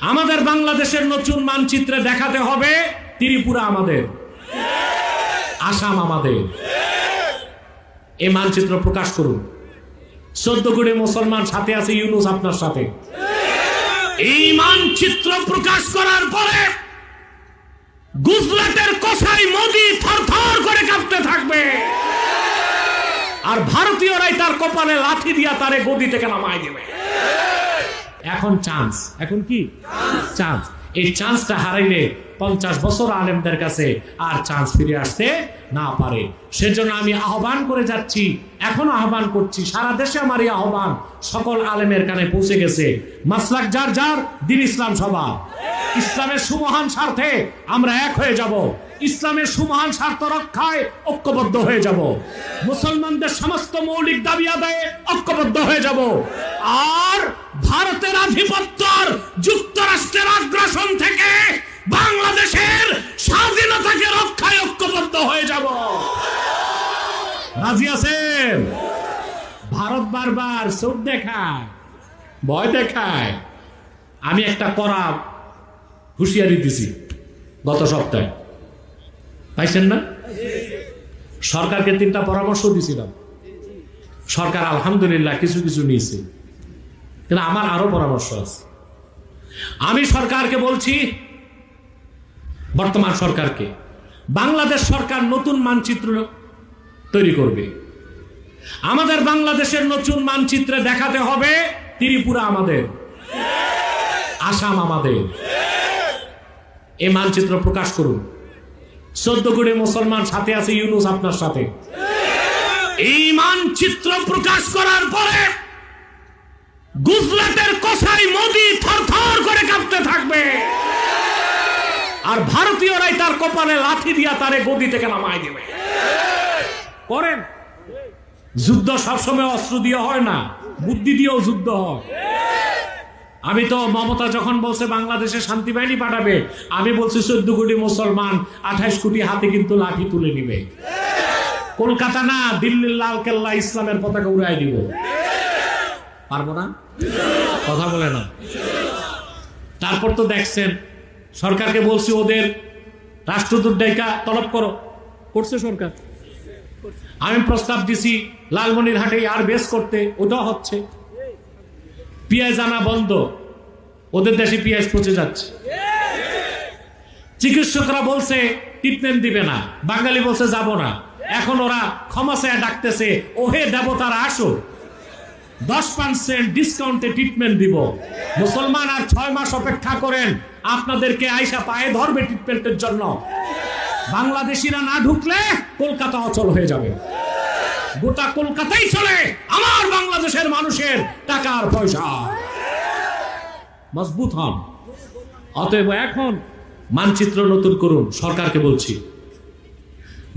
আমাদের বাংলাদেশের নতুন মানচিত্রে দেখাতে হবে ত্রিপুরা আমাদের। আসাম আমাদের। এই মানচিত্র প্রকাশ করুন। চোদ্দ কোটি মুসলমান সাথে আছে, ইউনুস আপনার সাথে। এই মানচিত্র প্রকাশ করার পরে গুজরাটের কষাই মোদি থরথর করে কাঁপতে থাকবে। আর ভারতীয়রাই তার কপালে লাঠি দিয়া তারে গদি থেকে নামায় দেবে। এখন চান্স এখন কি? চান্স এই চান্সটা হারাইলে পঞ্চাশ বছর আলেমদের কাছে আর চান্স ফিরে আসতে না পারে। সেজন্য আমি আহ্বান করে যাচ্ছি, এখনও আহ্বান করছি, সারা দেশে আমার এই আহ্বান সকল আলেমের কানে পৌঁছে গেছে। মাসলাক যার যার, দিন ইসলাম সভা ইসলামের সুমহান স্বার্থে আমরা এক হয়ে যাব। ইসলামের সুমহান স্বার্থ রক্ষায় ঐক্যবদ্ধ হয়ে যাব। মুসলমানদের সমস্ত মৌলিক দাবি আদায়ে ঐক্যবদ্ধ হয়ে যাব। আর ভারতের আধিপত্যর যুক্তরাষ্ট্রের আগ্রাসন থেকে বাংলাদেশের স্বাধীনতাকে রক্ষায় ঐক্যবদ্ধ হয়ে যাব। রাজি আছেন? ভারত বারবার চোখ দেখায়, ভয় দেখায়। আমি একটা করা হুঁশিয়ারি দিছি গত সপ্তাহে। পাইছেন না? সরকারকে তিনটা পরামর্শ দিছিলাম। সরকার আলহামদুলিল্লাহ কিছু কিছু নিয়েছে। কিন্তু আমার আরও পরামর্শ আছে। আমি সরকারকে বলছি, বর্তমান সরকারকে, বাংলাদেশ সরকার নতুন মানচিত্র তৈরি করবে। আমাদের বাংলাদেশের নতুন মানচিত্রে দেখাতে হবে ত্রিপুরা আমাদের। আসাম আমাদের। এই মানচিত্র প্রকাশ করুন। চোদ্দ কোটি মুসলমান সাথে আছে, ইউনুস আপনার সাথে। এই মানচিত্র প্রকাশ করার পরে গুজরাটের কষাই মোদি থরথর করে কাঁপতে থাকবে। আর ভারতীয়রাই তার কপালে লাঠি দিয়া তারে গদি থেকে নামায় দেবে। করেন। যুদ্ধ সবসময় অস্ত্র দিয়ে হয় না, বুদ্ধি দিয়েও যুদ্ধ হয়। আমি তো মমতা যখন বলছে বাংলাদেশে শান্তি বাহিনী পাঠাবে, আমি বলছি চোদ্দ কোটি মুসলমান আঠাইশ কোটি হাতে কিন্তু লাঠি তুলে নিবে। কলকাতা না, দিল্লির লাল কেল্লা ইসলামের পতাকা উড়াই দিব। পারব না? কথা বলে না তারপর তো দেখছেন, সরকারকে বলছি ওদের রাষ্ট্রদূত ডাইকা তলব করো। করছে সরকার। আমি প্রস্তাব দিছি লালমনিরহাটে আর বেস করতে, ওটাও হচ্ছে। পেঁয়াজ আনা বন্ধ। ওদের দেশে পেঁয়াজ পচে যাচ্ছে। চিকিৎসকরা বলছে ট্রিটমেন্ট দিবে না। বাঙালি বলছে, যাব না। এখন ওরা ক্ষমা চেয়ে ডাকতেছে, ওহে দেবতারা, আসো। দশ পার্সেন্ট ডিসকাউন্টে ট্রিটমেন্ট দিব। মুসলমান আর ছয় মাস অপেক্ষা করেন, আপনাদেরকে আইসা পায়ে ধরবে ট্রিটমেন্টের জন্য। বাংলাদেশিরা না ঢুকলে কলকাতা অচল হয়ে যাবে। গোটা কলকাতাই চলে। আমার মানুষের টাকার পয়সা। মজবুত হন। অতএব এখন মানচিত্র নতুন করুন, সরকারকে বলছি।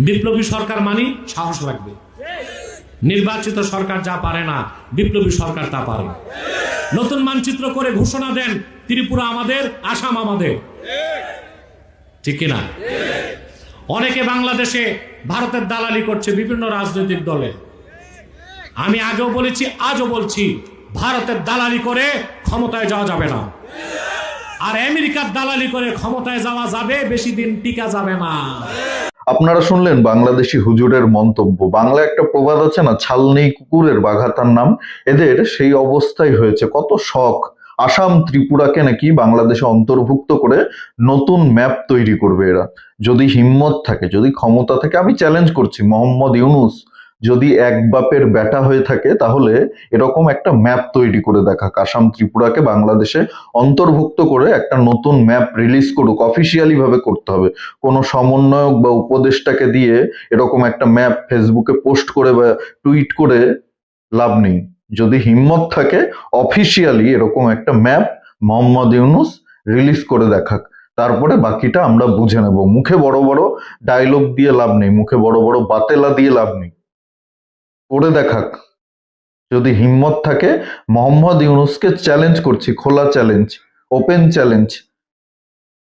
বিপ্লবী সরকার মানি সাহস রাখবে নির্বাচিত সরকার যা পারে না, বিপ্লবী সরকার তা পারে। নতুন মানচিত্র করে ঘোষণা দেন, ত্রিপুরা আমাদের, আসাম আমাদের। ঠিক কিনা? অনেকে বাংলাদেশে ভারতের দালালি করছে বিভিন্ন রাজনৈতিক দলে। আমি আগেও বলেছি, আজও বলছি, ভারতের দালালি করে ক্ষমতায় যাওয়া যাবে না। আর আমেরিকার দালালি করে ক্ষমতায় যাওয়া যাবে, বেশি দিন টিকা যাবে না। আপনারা শুনলেন বাংলাদেশি হুজুরের মন্তব্য। বাংলা একটা প্রবাদ আছে না ছাল নেই কুকুরের বাঘাতার নাম। এদের সেই অবস্থাই হয়েছে। কত শখ। আসাম ত্রিপুরাকে নাকি বাংলাদেশে অন্তর্ভুক্ত করে নতুন ম্যাপ তৈরি করবে এরা। যদি হিম্মত থাকে, যদি ক্ষমতা থাকে, আমি চ্যালেঞ্জ করছি। মোহাম্মদ ইউনুস যদি এক বাপের ব্যাটা হয়ে থাকে, তাহলে এরকম একটা ম্যাপ তৈরি করে দেখাক আসাম ত্রিপুরাকে বাংলাদেশে অন্তর্ভুক্ত করে একটা নতুন ম্যাপ রিলিজ করুক অফিসিয়ালি ভাবে করতে হবে। কোনো সমন্বয়ক বা উপদেষ্টাকে দিয়ে এরকম একটা ম্যাপ ফেসবুকে পোস্ট করে বা টুইট করে লাভ নেই। যদি হিম্মত থাকে অফিসিয়ালি এরকম একটা ম্যাপ মোহাম্মদ ইউনুস রিলিজ করে দেখাক। তারপরে বাকিটা আমরা বুঝে নেব। মুখে বড় বড় ডায়লগ দিয়ে লাভ নেই, মুখে বড় বড় বাতেলা দিয়ে লাভ নেই। করে দেখাক। যদি হিম্মত থাকে, মোহাম্মদ ইউনুসকে চ্যালেঞ্জ করছি, খোলা চ্যালেঞ্জ ওপেন চ্যালেঞ্জ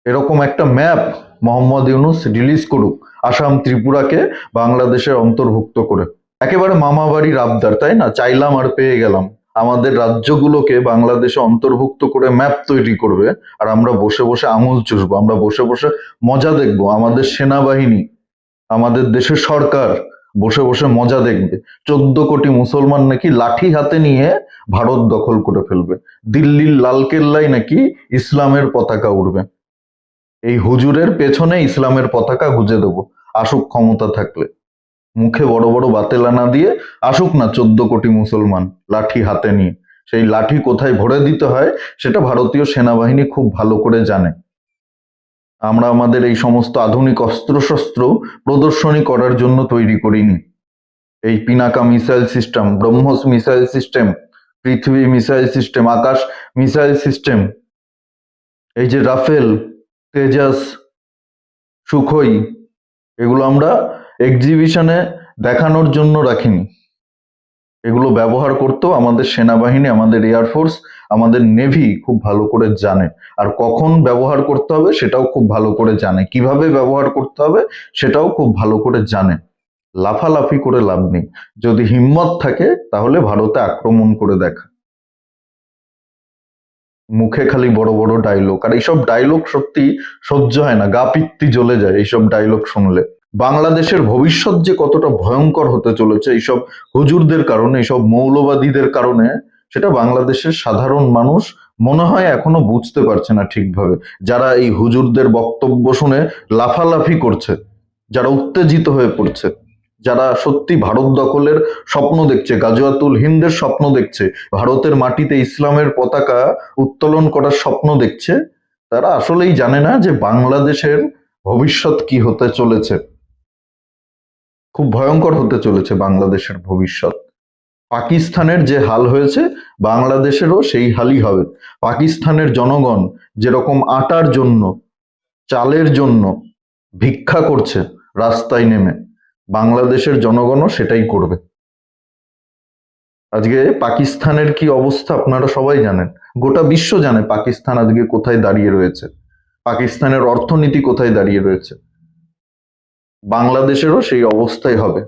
এরকম একটা ম্যাপ মোহাম্মদ ইউনুস রিলিজ করুক, আসাম ত্রিপুরাকে বাংলাদেশের অন্তর্ভুক্ত করে। একেবারে মামা বাড়ির আবদার তাই না? চাইলাম আর পেয়ে গেলাম। আমাদের রাজ্যগুলোকে বাংলাদেশে অন্তর্ভুক্ত করে ম্যাপ তৈরি করবে, আর আমরা বসে বসে আঙুল চুষবো, আমরা বসে বসে মজা দেখব। আমাদের সেনাবাহিনী, আমাদের দেশের সরকার বসে বসে মজা দেখবে। চোদ্দ কোটি মুসলমান নাকি লাঠি হাতে নিয়ে ভারত দখল করে ফেলবে। দিল্লির লালকেল্লায় নাকি ইসলামের পতাকা উড়বে। এই হুজুরের পেছনে ইসলামের পতাকা গুজে দেব। আসুক ক্ষমতা থাকলে। মুখে বড় বড় বাতেলানা দিয়ে আসুক না চোদ্দ কোটি মুসলমান লাঠি হাতে নিয়ে। সেই লাঠি কোথায় ভরে দিতে হয়, সেটা ভারতীয় সেনাবাহিনী খুব ভালো করে জানে। আমরা আমাদের এই সমস্ত আধুনিক অস্ত্রশস্ত্র প্রদর্শনী করার জন্য তৈরি করিনি। এই Pinaka missile system, BrahMos missile system, Prithvi missile system, Akash missile system, এই যে রাফেল, তেজাস, সুখই, এগুলো আমরা এক্সিবিশনে দেখানোর জন্য রাখিনি। এগুলো ব্যবহার করতেও আমাদের সেনাবাহিনী, আমাদের এয়ারফোর্স আমাদের নেভি খুব ভালো করে জানে। আর কখন ব্যবহার করতে হবে সেটাও খুব ভালো করে জানে। কীভাবে ব্যবহার করতে হবে সেটাও খুব ভালো করে জানে। লাফালাফি করে লাভ নেই। যদি হিম্মত থাকে, তাহলে ভারতে আক্রমণ করে দেখা। মুখে খালি বড় বড় ডায়লগ আর এইসব ডায়লগ সত্যি সহ্য হয় না। গা পিত্তি জ্বলে যায় এইসব ডায়লগ শুনলে। বাংলাদেশের ভবিষ্যৎ যে কতটা ভয়ঙ্কর হতে চলেছে, এইসব হুজুরদের কারণে, এইসব মৌলবাদীদের কারণে, সেটা বাংলাদেশের সাধারণ মানুষ মনে হয় এখনও বুঝতে পারছে না ঠিকভাবে। যারা এই হুজুরদের বক্তব্য শুনে লাফালাফি করছে, যারা উত্তেজিত হয়ে পড়ছে, যারা সত্যি ভারত দখলের স্বপ্ন দেখছে গাজুয়াতুল হিন্দের স্বপ্ন দেখছে, ভারতের মাটিতে ইসলামের পতাকা উত্তোলন করার স্বপ্ন দেখছে, তারা আসলেই জানে না যে বাংলাদেশের ভবিষ্যৎ কি হতে চলেছে। খুব ভয়ঙ্কর হতে চলেছে বাংলাদেশের ভবিষ্যৎ। পাকিস্তানের যে হাল হয়েছে, বাংলাদেশেরও সেই হালই হবে। পাকিস্তানের জনগণ যেরকম আটার জন্য, চালের জন্য ভিক্ষা করছে রাস্তায় নেমে, বাংলাদেশের জনগণও সেটাই করবে। আজকে পাকিস্তানের কি অবস্থা আপনারা সবাই জানেন। গোটা বিশ্ব জানে পাকিস্তান আজকে কোথায় দাঁড়িয়ে রয়েছে। পাকিস্তানের অর্থনীতি কোথায় দাঁড়িয়ে রয়েছে। বাংলাদেশেরও সেই অবস্থাই হবে।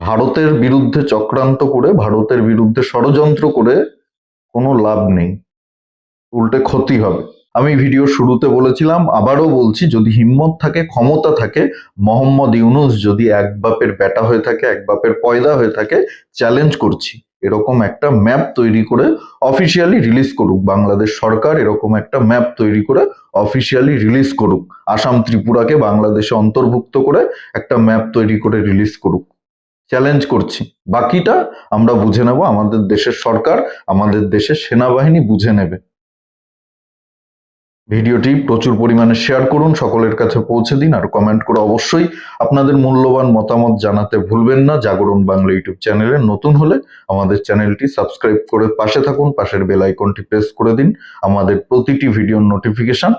ভারতের বিরুদ্ধে চক্রান্ত করে, ভারতের বিরুদ্ধে ষড়যন্ত্র করে কোনো লাভ নেই। উল্টে ক্ষতি হবে। আমি ভিডিও শুরুতে বলেছিলাম, আবারও বলছি, যদি হিম্মত থাকে, ক্ষমতা থাকে, মোহাম্মদ ইউনুস যদি এক বাপের বেটা হয়ে থাকে, এক বাপের পয়দা হয়ে থাকে চ্যালেঞ্জ করছি। এরকম একটা ম্যাপ তৈরি করে অফিসিয়ালি রিলিজ করুক বাংলাদেশ সরকার, এরকম একটা ম্যাপ তৈরি করে অফিসিয়ালি রিলিজ করুক। আসাম ত্রিপুরাকে বাংলাদেশে অন্তর্ভুক্ত করে একটা ম্যাপ তৈরি করে রিলিজ করুক। চ্যালেঞ্জ করছি। বাকিটা আমরা বুঝে নেব। আমাদের দেশের সরকার, আমাদের দেশের সেনাবাহিনী বুঝে নেবে। ভিডিওটি প্রচুর পরিমাণে শেয়ার করুন, সকলের কাছে পৌঁছে দিন আর কমেন্ট করে অবশ্যই আপনাদের মূল্যবান মতামত জানাতে ভুলবেন না। জাগরণ বাংলা ইউটিউব চ্যানেলে নতুন হলে আমাদের চ্যানেলটি সাবস্ক্রাইব করে পাশে থাকুন, পাশের বেল আইকনটি প্রেস করে দিন, আমাদের প্রতিটি ভিডিওর নোটিফিকেশন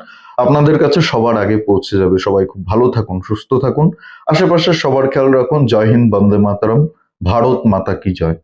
আপনাদের কাছে সবার আগে পৌঁছে যাবে। সবাই খুব ভালো থাকুন, সুস্থ থাকুন। আশেপাশে সবার খেয়াল রাখুন। জয় হিন্দ, বন্দে মাতারম। ভারত মাতা কি জয়।